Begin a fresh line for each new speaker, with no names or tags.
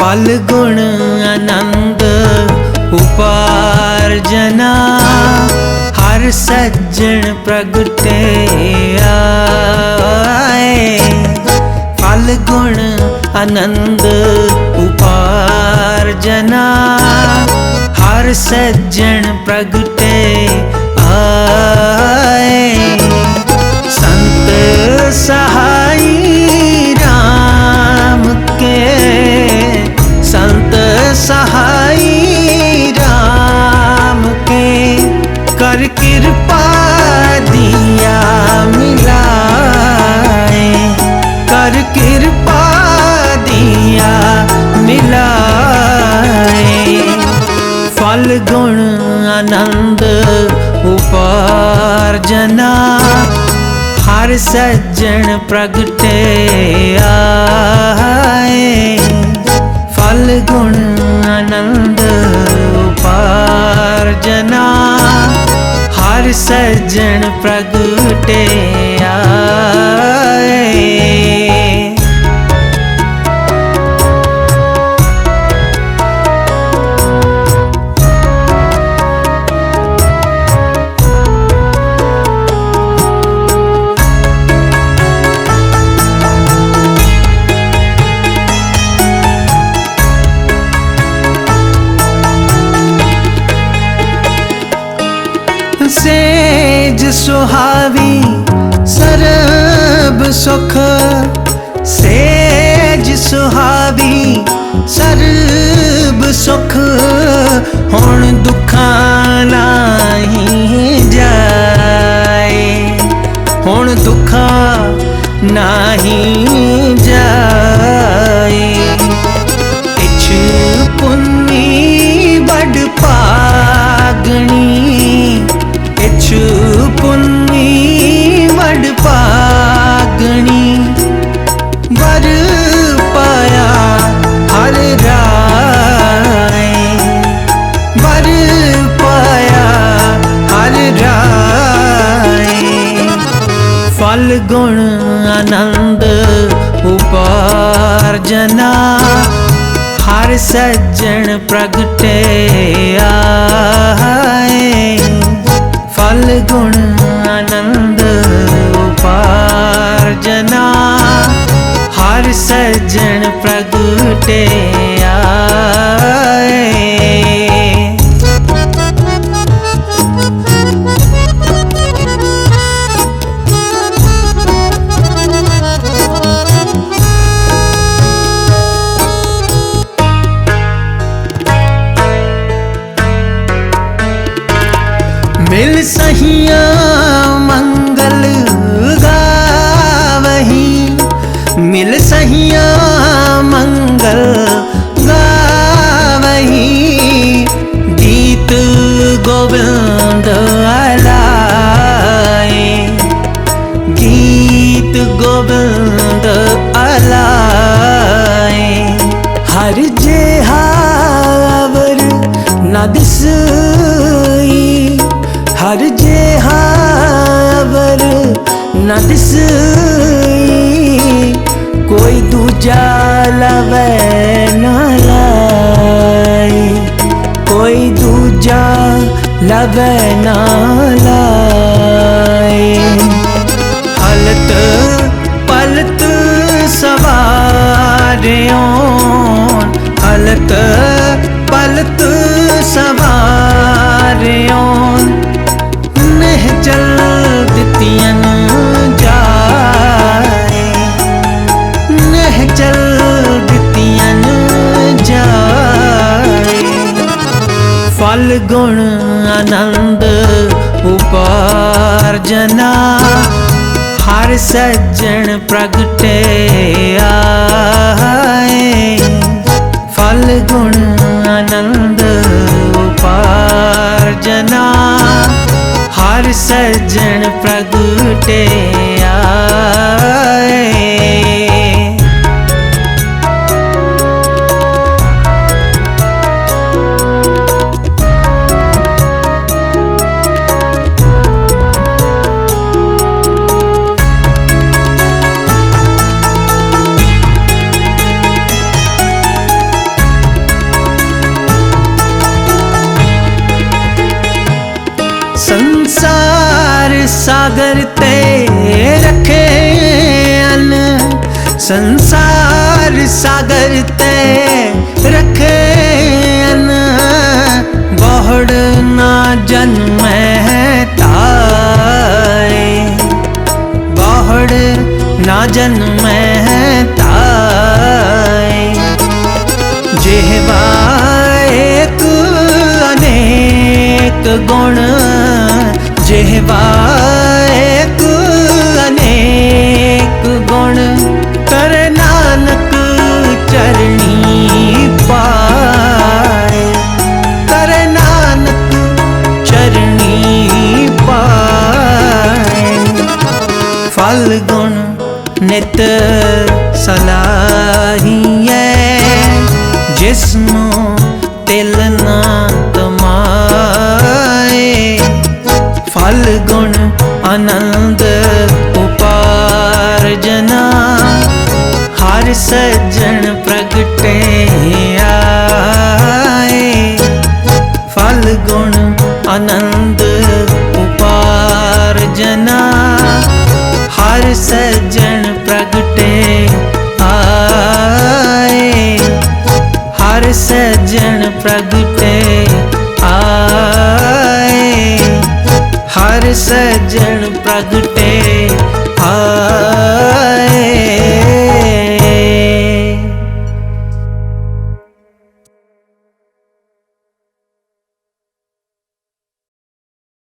ਫਲ ਗੁਣ ਆਨੰਦ ਉਪਾਰਜਨਾ ਹਰ ਸੱਜਣ ਪ੍ਰਗਟੇ ਆਏ ਫਲ ਗੁਣ ਆਨੰਦ ਉਪਾਰਜਨਾ ਹਰ ਸੱਜਣ ਪ੍ਰਗਟੇ ਆਏ ਸੰਤ ਸਹਾਈ ਉਪਾਰਜਨਾ ਹਰ ਸੱਜਣ ਪ੍ਰਗਟੇ ਆਏ। ਫਲ ਗੁਣ ਆਨੰਦ ਉਪਾਰਜਨਾ ਹਰ ਸੱਜਣ ਪ੍ਰਗਟੇ ਆਏ। ਸੇਜ ਸੁਹਾਵੀ ਸਰਬ ਸੁਖ। ਸੇਜ ਸੁਹਾਵੀ ਸਰਬ ਸੁਖ। ਹੁਣ ਦੁੱਖਾਂ ਨਹੀਂ ਜਾਏ। ਹੁਣ ਦੁੱਖਾਂ ਨਾ ਗੁਣ ਆਨੰਦ ਉਪਾਰਜਨਾ ਹਰ ਸੱਜਣ ਪ੍ਰਗਟੇ ਆਏ। ਫਲ ਗੁਣ ਆਨੰਦ ਉਪਾਰਜਨਾ ਹਰ ਸੱਜਣ ਪ੍ਰਗਟੇ ਆਏ। ਮਿਲ ਸਹੀਆਂ ਮੰਗਲ ਗਾਵਹੀ। ਮਿਲ ਸਹੀਆਂ ਮੰਗਲ ਗਾਵਹੀ। ਗੀਤ ਗੋਬਿੰਦ ਆਲਾਏ ਗੀਤ ਗੋਬਿੰਦ ਆਲਾਏ ਹਰ ਜੇਹਾਵਰ ਨਾ ਦਿਸਈ ਹਰ ਜੇਹਾਵਰ ਨਾ ਦਿਸਈ ਕੋਈ ਦੂਜਾ ਲਵੇ ਨਾ ਲਾਈ ਕੋਈ ਦੂਜਾ ਲਵੇ ਨਾ ਲਾਈ ਹਲਤ ਪਲਤ ਸਵਾਰਿਓ ਫਲ ਗੁਣ ਆਨੰਦ ਉਪਾਰਜਨਾ ਹਰ ਸੱਜਣ ਪ੍ਰਗਟੇ ਆਏ। ਫਲ ਗੁਣ ਆਨੰਦ ਉਪਾਰਜਨਾ ਹਰ ਸੱਜਣ ਪ੍ਰਗਟੇ ਸਾਗਰ ਤੇ ਰੱਖੇ ਅਨ। ਸੰਸਾਰ ਸਾਗਰ ਤੇ ਰੱਖੇ ਅਨ। ਬਹੁੜ ਨਾ ਜਨਮੈ ਤਾਏ। ਬਹੁੜ ਨਾ ਜਨਮੈ ਤਾਏ। ਜਿਹਵਾ ਇੱਕ ਅਨੇਕ ਗੁਣ ਜਿਹਵਾ ਗੁਣ ਕਰ ਨਾਨਕ ਚਰਣੀ ਪਾਏ। ਕਰ ਨਾਨਕ ਚਰਣੀ ਪਾਏ। ਫਲ ਗੁਣ ਨਿਤ ਸਲਾਹੀਐ। ਜਿਸ ਨੂੰ ਤਿਲ ਨਾ ਤਮਾਏ। ਫਲ ਗੁਣ ਆਨੰਦ ਹਰ ਸੱਜਣ ਪ੍ਰਗਟੇ ਆਏ। ਫਲ, ਗੁਣ, ਆਨੰਦ ਉਪਾਰਜਨਾ ਹਰ ਸੱਜਣ ਪ੍ਰਗਟੇ ਆਏ। ਹਰ ਸੱਜਣ ਪ੍ਰਗਟੇ ਆਏ। ਹਰ ਸੱਜਣ ਪ੍ਰਗਟੇ ਆਏ।